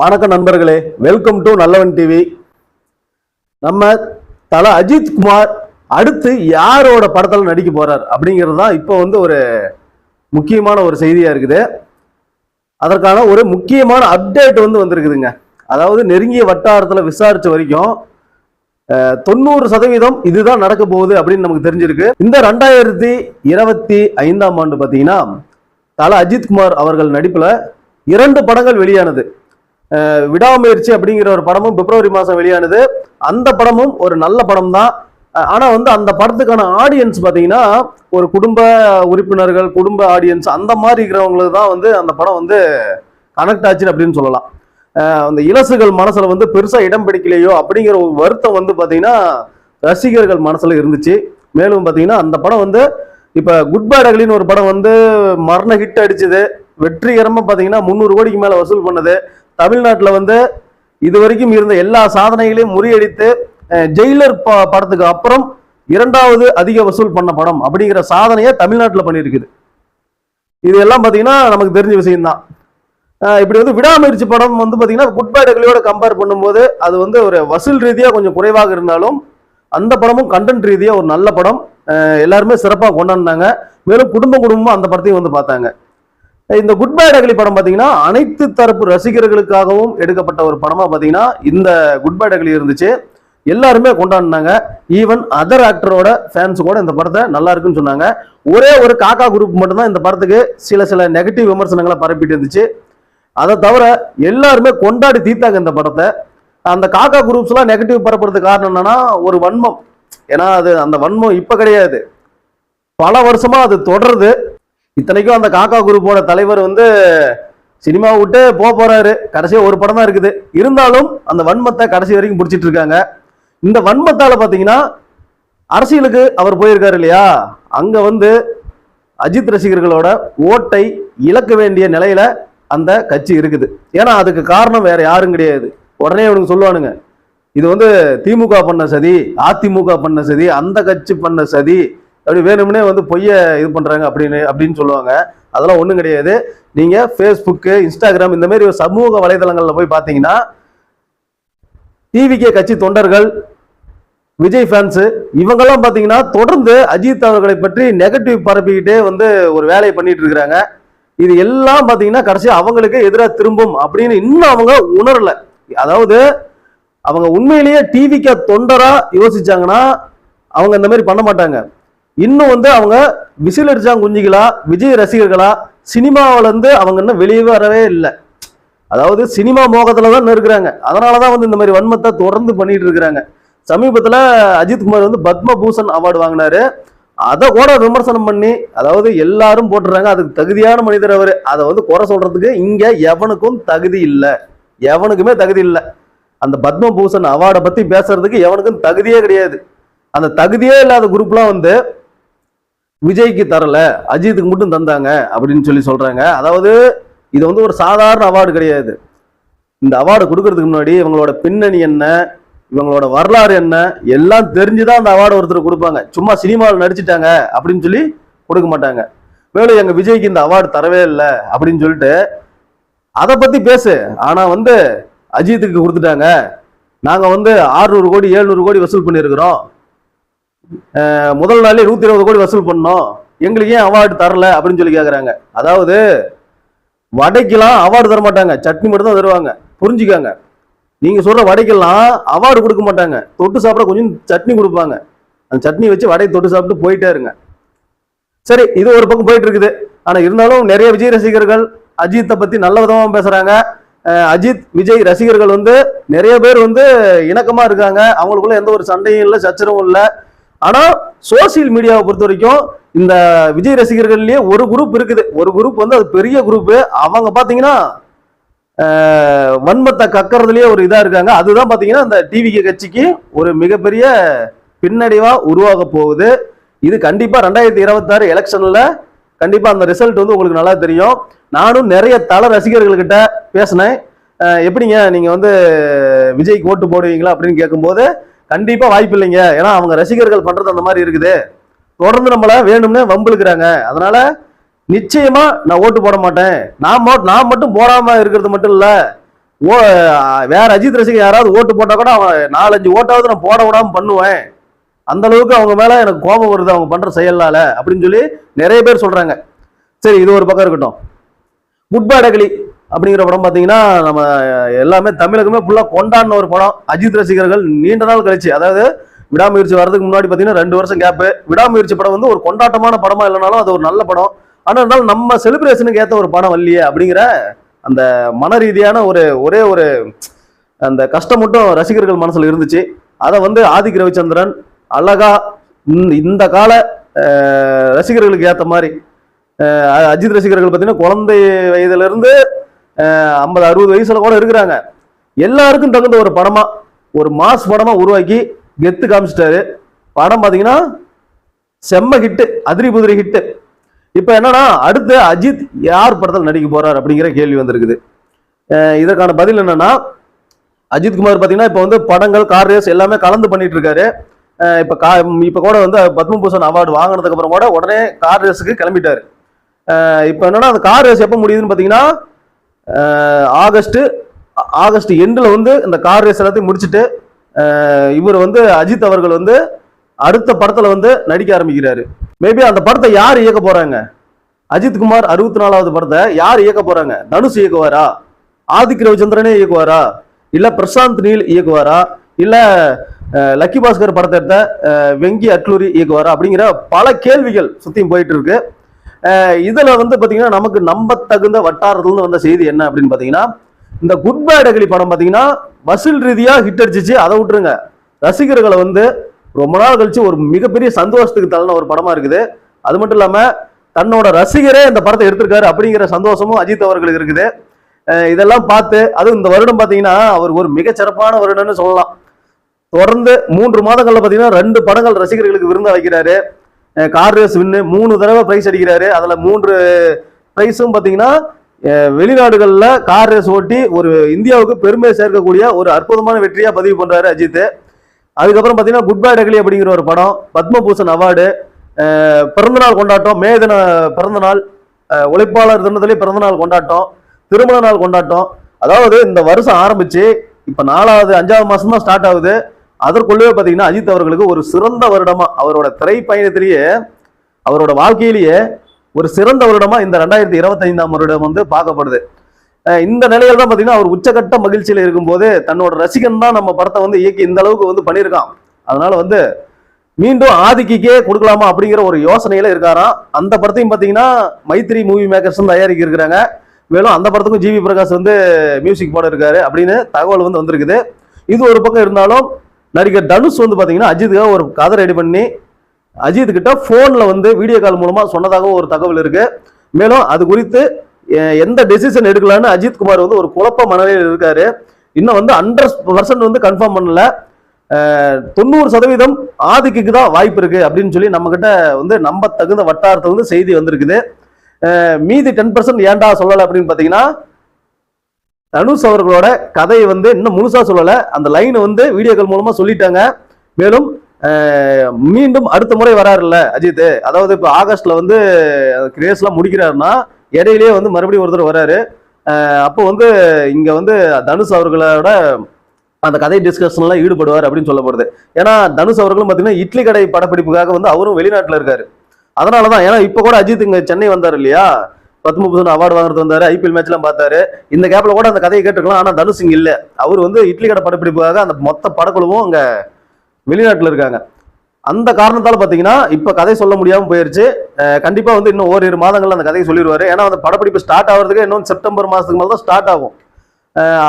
வணக்கம் நண்பர்களே welcome to நல்லவன் டிவி நம்ம தல அஜித் குமார் அடுத்து யாரோட படத்தில் நடிக்க போறார் அப்படிங்கிறது தான் இப்போ வந்து ஒரு முக்கியமான ஒரு செய்தியாக இருக்குது. அதற்கான ஒரு முக்கியமான அப்டேட் வந்து வந்திருக்குதுங்க. அதாவது நெருங்கிய வட்டாரத்தில் விசாரித்த வரைக்கும் தொண்ணூறு சதவீதம் இதுதான் நடக்க போகுது அப்படின்னு நமக்கு தெரிஞ்சிருக்கு. இந்த ரெண்டாயிரத்தி இருபத்தி ஐந்தாம் ஆண்டு பார்த்தீங்கன்னா தல அஜித் குமார் அவர்கள் நடிப்பில் இரண்டு படங்கள் வெளியானது. விடாமுயற்சி அப்படிங்கிற ஒரு படமும் பிப்ரவரி மாதம் வெளியானது. அந்த படமும் ஒரு நல்ல படம் தான் ஆனால் வந்து அந்த படத்துக்கான ஆடியன்ஸ் பார்த்தீங்கன்னா ஒரு குடும்ப உறுப்பினர்கள் குடும்ப ஆடியன்ஸ் அந்த மாதிரி இருக்கிறவங்களுக்கு தான் வந்து அந்த படம் வந்து கனெக்ட் ஆச்சு அப்படின்னு சொல்லலாம். அந்த இலசுகள் மனசில் வந்து பெருசாக இடம் பிடிக்கலையோ அப்படிங்கிற ஒரு வருத்தம் வந்து பார்த்தீங்கன்னா ரசிகர்கள் மனசில் இருந்துச்சு. மேலும் பார்த்தீங்கன்னா அந்த படம் வந்து இப்போ குட் பேட் அகலின்னு ஒரு படம் வந்து மரண ஹிட் அடிச்சது. வெற்றிகரமாக பார்த்தீங்கன்னா முந்நூறு கோடிக்கு மேலே வசூல் பண்ணது. தமிழ்நாட்டில் வந்து இது வரைக்கும் இருந்த எல்லா சாதனைகளையும் முறியடித்து ஜெயிலர் ப- படத்துக்கு அப்புறம் இரண்டாவது அதிக வசூல் பண்ண படம் அப்படிங்கிற சாதனையை தமிழ்நாட்டில் பண்ணியிருக்குது. இது எல்லாம் பார்த்தீங்கன்னா நமக்கு தெரிஞ்ச விஷயம்தான். இப்படி வந்து விடாமுயற்சி படம் வந்து பார்த்தீங்கன்னா குட் கம்பேர் பண்ணும்போது அது வந்து ஒரு வசூல் ரீதியாக கொஞ்சம் குறைவாக இருந்தாலும் அந்த படமும் கண்டென்ட் ரீதியாக ஒரு நல்ல படம். எல்லாருமே சிறப்பாக கொண்டாடினாங்க. மேலும் குடும்ப குடும்பமும் அந்த படத்தையும் வந்து பார்த்தாங்க. இந்த குட் பை டக்லி படம் பார்த்தீங்கன்னா அனைத்து தரப்பு ரசிகர்களுக்காகவும் எடுக்கப்பட்ட ஒரு படமா பார்த்தீங்கன்னா இந்த குட் பை டக்லி இருந்துச்சு. எல்லாருமே கொண்டாடினாங்க. ஈவன் அதர் ஆக்டரோட ஃபேன்ஸ் கூட இந்த படத்தை நல்லா இருக்குன்னு சொன்னாங்க. ஒரே ஒரு காக்கா குரூப் மட்டும்தான் இந்த படத்துக்கு சில சில நெகட்டிவ் விமர்சனங்களை பரப்பிட்டு இருந்துச்சு. அதை தவிர எல்லாருமே கொண்டாடி தீர்த்தாங்க இந்த படத்தை. அந்த காக்கா குரூப்ஸ்லாம் நெகட்டிவ் பரப்புறதுக்கு காரணம் என்னன்னா ஒரு வன்மம். ஏன்னா அது அந்த வன்மம் இப்போ கிடையாது. பல வருஷமா அது தொடருது. இத்தனைக்கும் அந்த காக்கா குரூப்போட தலைவர் வந்து சினிமா விட்டு போக போறாரு. கடைசியா ஒரு படம் தான் இருக்குது. இருந்தாலும் அந்த வன்மத்தை கடைசி வரைக்கும் பிடிச்சிட்டு இருக்காங்க. இந்த வன்மத்தால பாத்தீங்கன்னா அரசியலுக்கு அவர் போயிருக்காரு இல்லையா? அங்க வந்து அஜித் ரசிகர்களோட ஓட்டை இழக்க வேண்டிய நிலையில அந்த கட்சி இருக்குது. ஏன்னா அதுக்கு காரணம் வேற யாரும் கிடையாது. உடனே இவனுக்கு சொல்லுவானுங்க இது வந்து திமுக பண்ண சதி அதிமுக பண்ண சதி அந்த கட்சி பண்ண சதி அப்படி வேணும்னே வந்து பொய்ய இது பண்ணுறாங்க அப்படின்னு அப்படின்னு சொல்லுவாங்க. அதெல்லாம் ஒன்றும் கிடையாது. நீங்கள் ஃபேஸ்புக்கு இன்ஸ்டாகிராம் இந்த மாதிரி சமூக வலைதளங்களில் போய் பார்த்தீங்கன்னா டிவிகே கட்சி தொண்டர்கள் விஜய் ஃபேன்ஸு இவங்கெல்லாம் பார்த்தீங்கன்னா தொடர்ந்து அஜித் அவர்களை பற்றி நெகட்டிவ் பரப்பிக்கிட்டே வந்து ஒரு வேலையை பண்ணிட்டு இருக்கிறாங்க. இது எல்லாம் பார்த்தீங்கன்னா கடைசி அவங்களுக்கு எதிராக திரும்பும் அப்படின்னு இன்னும் அவங்க உணரல. அதாவது அவங்க உண்மையிலேயே டிவிக்கு தொண்டராக யோசிச்சாங்கன்னா அவங்க இந்த மாதிரி பண்ண மாட்டாங்க. இன்னும் வந்து அவங்க விசில் அடிச்சாங்க குஞ்சிகளா விஜய் ரசிகர்களா சினிமாவிலேருந்து அவங்க இன்னும் வெளியே வரவே இல்லை. அதாவது சினிமா மோகத்தில் தான் இருக்கிறாங்க அதனாலதான் வந்து இந்த மாதிரி வன்மத்தை தொடர்ந்து பண்ணிட்டு இருக்கிறாங்க. சமீபத்தில் அஜித் குமார் வந்து பத்மபூஷன் அவார்டு வாங்கினாரு. அதை கூட விமர்சனம் பண்ணி அதாவது எல்லாரும் போட்டுறாங்க அதுக்கு தகுதியான மனிதர் அவர். அதை வந்து குறை சொல்றதுக்கு இங்கே எவனுக்கும் தகுதி இல்லை. எவனுக்குமே தகுதி இல்லை. அந்த பத்மபூஷன் அவார்டை பற்றி பேசுறதுக்கு எவனுக்கும் தகுதியே கிடையாது. அந்த தகுதியே இல்லாத குரூப்லாம் வந்து விஜய்க்கு தரல அஜித்துக்கு மட்டும் தந்தாங்க அப்படின்னு சொல்லி சொல்றாங்க. அதாவது இது வந்து ஒரு சாதாரண அவார்டு கிடையாது. இந்த அவார்டு கொடுக்கறதுக்கு முன்னாடி இவங்களோட பின்னணி என்ன இவங்களோட வரலாறு என்ன எல்லாம் தெரிஞ்சுதான் அந்த அவார்டு ஒருத்தர் கொடுப்பாங்க. சும்மா சினிமாவில் நடிச்சிட்டாங்க அப்படின்னு சொல்லி கொடுக்க மாட்டாங்க. மேலும் எங்க விஜய்க்கு இந்த அவார்டு தரவே இல்லை அப்படின்னு சொல்லிட்டு அதை பத்தி பேசு. ஆனா வந்து அஜித்துக்கு கொடுத்துட்டாங்க. நாங்க வந்து 600 கோடி 700 கோடி வசூல் பண்ணியிருக்கிறோம். முதல் நாளே நூற்றி இருபது கோடி வசூல் பண்ணோம். எங்களுக்கு ஏன் அவார்டு தரல அப்படின்னு சொல்லி கேட்குறாங்க அதாவது வடைக்கெல்லாம் அவார்டு தர மாட்டாங்க. சட்னி மட்டும் தான் தருவாங்க. புரிஞ்சுக்காங்க. நீங்கள் சொல்கிற வடைக்கெல்லாம் அவார்டு கொடுக்க மாட்டாங்க. தொட்டு சாப்பிட கொஞ்சம் சட்னி கொடுப்பாங்க. அந்த சட்னி வச்சு வடையை தொட்டு சாப்பிட்டு போயிட்டே இருங்க. சரி இது ஒரு பக்கம் போயிட்டு இருக்குது. ஆனால் இருந்தாலும் நிறைய விஜய் ரசிகர்கள் அஜித்தை பற்றி நல்ல விதமாக பேசுகிறாங்க அஜித் விஜய் ரசிகர்கள் வந்து நிறைய பேர் வந்து இணக்கமாக இருக்காங்க. அவங்களுக்குள்ள எந்த ஒரு சண்டையும் இல்லை சச்சரவும் இல்லை. ஆனால் சோசியல் மீடியாவை பொறுத்த வரைக்கும் இந்த விஜய் ரசிகர்கள்லயே ஒரு குரூப் இருக்குது. ஒரு குரூப் வந்து அது பெரிய குரூப் அவங்க பார்த்தீங்கன்னா வன்மத்தை கக்கறதுலயே ஒரு இதாக இருக்காங்க. அதுதான் பார்த்தீங்கன்னா இந்த டிவிகே கட்சிக்கு ஒரு மிகப்பெரிய பின்னடைவாக உருவாக போகுது. இது கண்டிப்பாக ரெண்டாயிரத்தி இருபத்தாறு எலெக்ஷனில் கண்டிப்பாக அந்த ரிசல்ட் வந்து உங்களுக்கு நல்லா தெரியும். நானும் நிறைய தலை ரசிகர்கள்கிட்ட பேசினேன். எப்படிங்க நீங்கள் வந்து விஜய்க்கு ஓட்டு போடுவீங்களா அப்படின்னு கேட்கும்போது கண்டிப்பாக வாய்ப்பு இல்லைங்க. ஏன்னா அவங்க ரசிகர்கள் பண்ணுறது அந்த மாதிரி இருக்குது. தொடர்ந்து நம்மளை வேணும்னே வம்பிழுக்கிறாங்க. அதனால நிச்சயமாக நான் ஓட்டு போட மாட்டேன். நான் நான் மட்டும் போடாமல் இருக்கிறது மட்டும் இல்லை. ஓ வேற அஜித் ரசிகர் யாராவது ஓட்டு போட்டால் கூட அவன் நாலஞ்சு ஓட்டாவது நான் போட விடாமல் பண்ணுவேன். அந்த அளவுக்கு அவங்க மேலே எனக்கு கோபம் வருது. அவங்க பண்ணுற செயலால் அப்படின்னு சொல்லி நிறைய பேர் சொல்கிறாங்க சரி இது ஒரு பக்கம் இருக்கட்டும். குட் பேட் அகலி அப்படிங்கிற படம் பார்த்தீங்கன்னா நம்ம எல்லாமே தமிழகமே ஃபுல்லாக கொண்டாடின ஒரு படம். அஜித் ரசிகர்கள் நீண்ட நாள் கழிச்சு அதாவது விடாமுயற்சி வர்றதுக்கு முன்னாடி பார்த்தீங்கன்னா ரெண்டு வருஷம் கேப்பு விடாமுயற்சி படம் வந்து ஒரு கொண்டாட்டமான படமா இல்லைனாலும் அது ஒரு நல்ல படம். ஆனால் இருந்தாலும் நம்ம செலிப்ரேஷனுக்கு ஏற்ற ஒரு படம் வரலையே அப்படிங்கிற அந்த மன ரீதியான ஒரு ஒரே ஒரு அந்த கஷ்டம் மட்டும் ரசிகர்கள் மனசில் இருந்துச்சு. அதை வந்து ஆதிக் ரவிச்சந்திரன் அழகா இந்த- இந்த கால ரசிகர்களுக்கு ஏற்ற மாதிரி அஜித் ரசிகர்கள் பார்த்தீங்கன்னா குழந்தை வயதுல இருந்து ஐம்பது அறுபது வயசுல கூட இருக்கிறாங்க. எல்லாருக்கும் தகுந்த ஒரு படமா ஒரு மாஸ் படமா உருவாக்கி கெத்து காமிச்சிட்டாரு. படம் பார்த்தீங்கன்னா செம்ம ஹிட்டு அதிரி புதிரி ஹிட்டு இப்போ என்னன்னா அடுத்து அஜித் யார் படத்தில் நடிக்க போறார் அப்படிங்கிற கேள்வி வந்திருக்குது. இதற்கான பதில் என்னன்னா அஜித் குமார் பார்த்தீங்கன்னா இப்போ வந்து படங்கள் கார் ரேஸ் எல்லாமே கலந்து பண்ணிட்டு இருக்காரு. இப்போ கா இப்போ கூட வந்து பத்மபூஷன் அவார்டு வாங்கினதுக்கு அப்புறம் கூட உடனே கார் ரேஸுக்கு கிளம்பிட்டாரு. இப்போ என்னன்னா அந்த கார் ரேஸ் எப்போ முடியுதுன்னு பார்த்தீங்கன்னா அஹ் ஆகஸ்ட் ஆகஸ்ட் எண்டில் வந்து இந்த கார் ரேஸ் எல்லாத்தையும் முடிச்சுட்டு இவர் வந்து அஜித் அவர்கள் வந்து அடுத்த படத்தில் வந்து நடிக்க ஆரம்பிக்கிறாரு. மேபி அந்த படத்தை யார் இயக்க போறாங்க? அஜித் குமார் அறுபத்தி நாலாவது படத்தை யார் இயக்க போறாங்க? தனுஷ் இயக்குவாரா? ஆதிக் ரவிச்சந்திரனே இயக்குவாரா? இல்ல பிரசாந்த் நீல் இயக்குவாரா? இல்ல லக்கி பாஸ்கர் படத்தை எடுத்த வெங்கி அட்லூரி இயக்குவாரா? அப்படிங்கிற பல கேள்விகள் சுத்தியும் போயிட்டு இருக்கு. இதுல வந்து பாத்தீங்கன்னா நமக்கு நம்ப தகுந்த வட்டாரத்துல வந்த செய்தி என்ன அப்படின்னு பாத்தீங்கன்னா இந்த குட் பேட் அகலி படம் பாத்தீங்கன்னா வசூல் ரீதியா ஹிட் அடிச்சிச்சு. அதை விட்டுருங்க. ரசிகர்களை வந்து ரொம்ப நாள் கழிச்சு ஒரு மிகப்பெரிய சந்தோஷத்துக்கு தள்ளின ஒரு படமா இருக்குது. அது மட்டும் இல்லாம தன்னோட ரசிகரே இந்த படத்தை எடுத்திருக்காரு அப்படிங்கிற சந்தோஷமும் அஜித் அவர்களுக்கு இருக்குது. இதெல்லாம் பார்த்து அதுவும் இந்த வருடம் பார்த்தீங்கன்னா அவர் ஒரு மிகச்சிறப்பான வருடம்னு சொல்லலாம். தொடர்ந்து மூன்று மாதங்களில் பார்த்தீங்கன்னா ரெண்டு படங்கள் ரசிகர்களுக்கு விருந்த வைக்கிறாரு கார் ரேஸ் வின்னு மூணு தடவை ப்ரைஸ் அடிக்கிறாரு. அதில் மூன்று ப்ரைஸும் பார்த்தீங்கன்னா வெளிநாடுகளில் கார் ரேஸ் ஓட்டி ஒரு இந்தியாவுக்கு பெருமை சேர்க்கக்கூடிய ஒரு அற்புதமான வெற்றியாக பதிவு பண்ணுறாரு அஜித். அதுக்கப்புறம் பார்த்தீங்கன்னா குட் பை டக்லி அப்படிங்கிற ஒரு படம் பத்மபூஷன் அவார்டு பிறந்தநாள் கொண்டாட்டம் மே தின பிறந்தநாள் உழைப்பாளர் தினத்திலே பிறந்தநாள் கொண்டாட்டம் திருமண நாள் கொண்டாட்டம். அதாவது இந்த வருஷம் ஆரம்பிச்சு இப்போ நாலாவது அஞ்சாவது மாதம் தான் ஸ்டார்ட் ஆகுது. அதற்குள்ளவே பார்த்தீங்கன்னா அஜித் அவர்களுக்கு ஒரு சிறந்த வருடமா அவரோட திரைப்பயணத்திலேயே அவரோட வாழ்க்கையிலேயே ஒரு சிறந்த வருடமா இந்த ரெண்டாயிரத்தி இருபத்தைந்தாம் வருடம் வந்து பார்க்கப்படுது. இந்த நிலையில தான் பார்த்தீங்கன்னா அவர் உச்சகட்ட மகிழ்ச்சியில் இருக்கும்போது தன்னோட ரசிகன் தான் நம்ம படத்தை வந்து இயக்கி இந்த அளவுக்கு வந்து பண்ணியிருக்கான். அதனால வந்து மீண்டும் ஆதிக்கிக்கே கொடுக்கலாமா அப்படிங்கிற ஒரு யோசனையில இருக்காராம். அந்த படத்தையும் பார்த்தீங்கன்னா மைத்ரி மூவி மேக்கர்ஸ் தயாரிக்க இருக்கிறாங்க. மேலும் அந்த படத்துக்கும் ஜிவி பிரகாஷ் வந்து மியூசிக் போட இருக்காரு அப்படின்னு தகவல் வந்து வந்திருக்குது. இது ஒரு பக்கம் இருந்தாலும் நடிகர் தனுஷ் வந்து பார்த்தீங்கன்னா அஜித்துக்காக ஒரு கதை ரெடி பண்ணி அஜித் கிட்ட ஃபோனில் வந்து வீடியோ கால் மூலமாக சொன்னதாகவும் ஒரு தகவல் இருக்கு. மேலும் அது குறித்து எந்த டெசிஷன் எடுக்கலான்னு அஜித் குமார் வந்து ஒரு குழப்ப மனநிலையில் இருக்காரு. இன்னும் வந்து ஹண்ட்ரட் பர்சன்ட் வந்து கன்ஃபார்ம் பண்ணல. தொண்ணூறு சதவீதம் ஆதிக்கு தான் வாய்ப்பு இருக்கு அப்படின்னு சொல்லி நம்ம கிட்ட வந்து நம்ப தகுந்த வட்டாரத்தை வந்து செய்தி வந்திருக்குது. மீதி டென் பர்சன்ட் ஏன்டா சொல்லலை அப்படின்னு பார்த்தீங்கன்னா தனுஷ் அவர்களோட கதையை வந்து இன்னும் முழுசா சொல்லல. அந்த லைனை வந்து வீடியோக்கள் மூலமா சொல்லிட்டாங்க. மேலும் மீண்டும் அடுத்த முறை வராருல்ல அஜித். அதாவது இப்போ ஆகஸ்ட்ல வந்து கிரேஸ்லாம் முடிக்கிறாருன்னா இடையிலேயே வந்து மறுபடியும் ஒருத்தர் வராரு. அப்போ வந்து இங்க வந்து தனுஷ் அவர்களோட அந்த கதை டிஸ்கஷன்லாம் ஈடுபடுவார் அப்படின்னு சொல்லப்படுது. ஏன்னா தனுஷ் அவர்களும் பார்த்தீங்கன்னா இட்லி கடை படப்பிடிப்புக்காக வந்து அவரும் வெளிநாட்டில் இருக்காரு. அதனால தான் ஏன்னா இப்போ கூட அஜித் இங்கே சென்னை வந்தார் இல்லையா? பத்மபூஷன் அவார்டு வாங்குறது வந்தாரு ஐபிஎல் மேட்ச்லாம் பார்த்தாரு. இந்த கேப்ல கூட அந்த கதையை கேட்டுக்கலாம் ஆனால் தனுஷ் இங்க இல்லை. அவர் வந்து இட்லி கடை படப்பிடிப்புக்காக அந்த மொத்த படக்குழுவும் அங்கே வெளிநாட்டில் இருக்காங்க. அந்த காரணத்தால் பார்த்தீங்கன்னா இப்போ கதை சொல்ல முடியாமல் போயிருச்சு. கண்டிப்பாக வந்து இன்னும் ஓரிரு மாதங்கள் அந்த கதையை சொல்லிடுவார். ஏன்னா அந்த படப்பிடிப்பு ஸ்டார்ட் ஆகிறதுக்கு இன்னும் செப்டம்பர் மாதத்துக்கு மேலே தான் ஸ்டார்ட் ஆகும்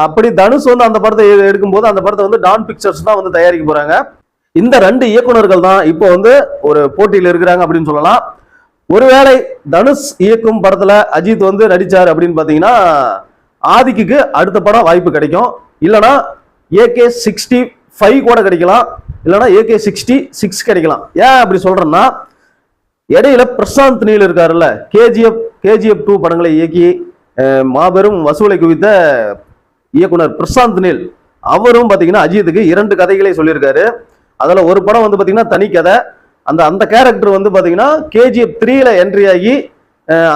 அப்படி தனுஷ் வந்து அந்த படத்தை எடுக்கும்போது அந்த படத்தை வந்து டான் பிக்சர்ஸ் தான் வந்து தயாரிக்க போகிறாங்க இந்த ரெண்டு இயக்குனர்கள் தான் இப்போ வந்து ஒரு போட்டியில் இருக்கிறாங்க அப்படின்னு சொல்லலாம். ஒருவேளை தனுஷ் இயக்கும் படத்துல அஜித் வந்து நடிச்சார் அப்படின்னு பாத்தீங்கன்னா ஆதிக்கு அடுத்த படம் வாய்ப்பு கிடைக்கும். இல்லனா ஏகே சிக்ஸ்டி ஃபைவ் கூட கிடைக்கலாம். இல்லனா ஏகே சிக்ஸ்டி சிக்ஸ் கிடைக்கலாம். ஏன் அப்படி சொல்றேன்னா இடையில பிரசாந்த் நீல் இருக்காருல்ல கேஜிஎஃப் கேஜிஎஃப் டூ படங்களை இயக்கி மாபெரும் வசூலை குவித்த இயக்குனர் பிரசாந்த் நீல். அவரும் பாத்தீங்கன்னா அஜித்துக்கு இரண்டு கதைகளை சொல்லியிருக்காரு. அதில் ஒரு படம் வந்து பார்த்தீங்கன்னா தனி கதை அந்த அந்த கேரக்டர் வந்து பார்த்தீங்கன்னா கேஜிஎஃப் த்ரீல என்ட்ரி ஆகி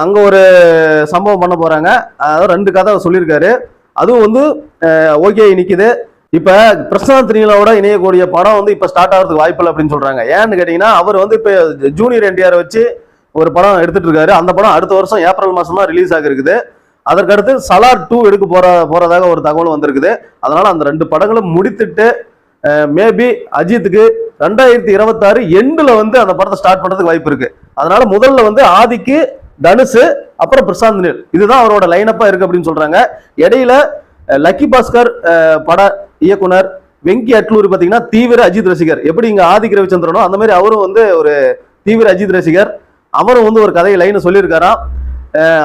அங்கே ஒரு சம்பவம் பண்ண போகிறாங்க அதாவது ரெண்டு கதை அவர் சொல்லியிருக்காரு. அதுவும் வந்து ஓகே நிற்கிது இப்போ பிரசாந்த் நீலோட இணையக்கூடிய படம் வந்து இப்போ ஸ்டார்ட் ஆகிறதுக்கு வாய்ப்பு இல்லை அப்படின்னு சொல்கிறாங்க ஏன்னு கேட்டிங்கன்னா அவர் வந்து இப்போ ஜூனியர் என்டிஆர் வச்சு ஒரு படம் எடுத்துகிட்டு இருக்காரு. அந்த படம் அடுத்த வருஷம் ஏப்ரல் மாதம் தான் ரிலீஸ் ஆகிருக்குது. அதற்கடுத்து சலார் டூ எடுக்க போகிற போகிறதாக ஒரு தகவல் வந்திருக்குது. அதனால் அந்த ரெண்டு படங்களும் முடித்துட்டு மேபி அஜித்துக்கு ரெண்டாயிரத்தி இருபத்தாறு எண்டுல வந்து அந்த படத்தை ஸ்டார்ட் பண்றதுக்கு வாய்ப்பு இருக்கு. அதனால முதல்ல வந்து ஆதிக்கு தனுஷு அப்புறம் பிரசாந்த் நீல். இதுதான் அவரோட லைனப்பா இருக்கு அப்படின்னு சொல்றாங்க. இடையில லக்கி பாஸ்கர் பட இயக்குனர் வெங்கி அட்லூர் பாத்தீங்கன்னா தீவிர அஜித் ரசிகர். எப்படி இங்க ஆதிக் ரவிச்சந்திரனோ அந்த மாதிரி அவரும் வந்து ஒரு தீவிர அஜித் ரசிகர். அவரும் வந்து ஒரு கதையை லைன் சொல்லியிருக்காராம்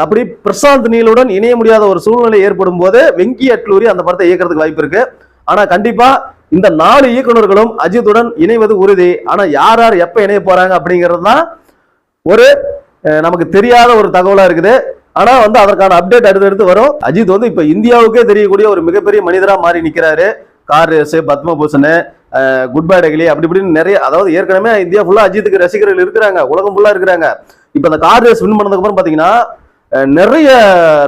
அப்படி பிரசாந்த் நீலுடன் இணைய முடியாத ஒரு சூழ்நிலை ஏற்படும் போது வெங்கி அட்லூரி அந்த படத்தை இயக்கிறதுக்கு வாய்ப்பு இருக்கு. ஆனா கண்டிப்பா இந்த நாலு இயக்குனர்களும் அஜித்துடன் இணைவது உறுதி. ஆனா யார் யார் எப்ப இணைய போறாங்க அப்படிங்கிறது தான் ஒரு நமக்கு தெரியாத ஒரு தகவலா இருக்குது. ஆனா வந்து அதற்கான அப்டேட் அடுத்தடுத்து வரும். அஜித் வந்து இப்ப இந்தியாவுக்கே தெரியக்கூடிய ஒரு மிகப்பெரிய மனிதரா மாறி நிக்கிறாரு. Car race Padma Bhushan good bye டெகிலி அப்படி இப்படின்னு நிறைய அதாவது ஏற்கனவே இந்தியா ஃபுல்லா அஜித்துக்கு ரசிகர்கள் இருக்கிறாங்க உலகம் ஃபுல்லா இருக்கிறாங்க. இப்ப இந்த கார் ரேஸ் வின் பண்ணதுக்கு அப்புறம் பாத்தீங்கன்னா நிறைய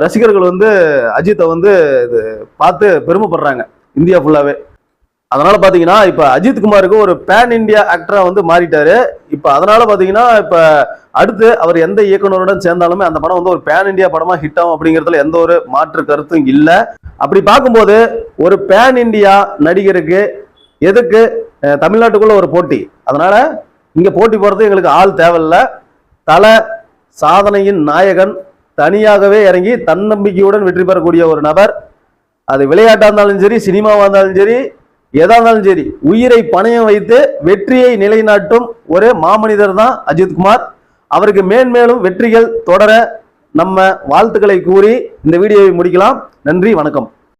ரசிகர்கள் வந்து அஜித்தை வந்து இது பார்த்து பெருமைப்படுறாங்க. இந்தியா ஃபுல்லாவே அதனால பாத்தீங்கன்னா இப்ப அஜித் குமாருக்கு ஒரு பேன் இந்தியா ஆக்டரா வந்து மாறிட்டாரு. இப்ப அதனால பாத்தீங்கன்னா இப்ப அடுத்து அவர் எந்த இயக்குனருடன் சேர்ந்தாலுமே அந்த படம் வந்து ஒரு பேன் இந்தியா படமா ஹிட் ஆகும் அப்படிங்கிறதுல எந்த ஒரு மாற்று கருத்தும் இல்ல. அப்படி பார்க்கும்போது ஒரு பேன் இந்தியா நடிகருக்கு எதுக்கு தமிழ்நாட்டுக்குள்ள ஒரு போட்டி? அதனால இங்க போட்டி போறது எங்களுக்கு ஆள் தேவையில்ல. தலை சாதனையின் நாயகன் தனியாகவே இறங்கி தன்னம்பிக்கையுடன் வெற்றி பெறக்கூடிய ஒரு நபர். அது விளையாட்டா இருந்தாலும் சரி சினிமாவா இருந்தாலும் சரி எதா இருந்தாலும் சரி உயிரை பணயம் வைத்து வெற்றியை நிலைநாட்டும் ஒரு மாமனிதர் தான் அஜித்குமார் அவருக்கு மேன்மேலும் வெற்றிகள் தொடர நம்ம வாழ்த்துக்களை கூறி இந்த வீடியோவை முடிக்கலாம். நன்றி வணக்கம்.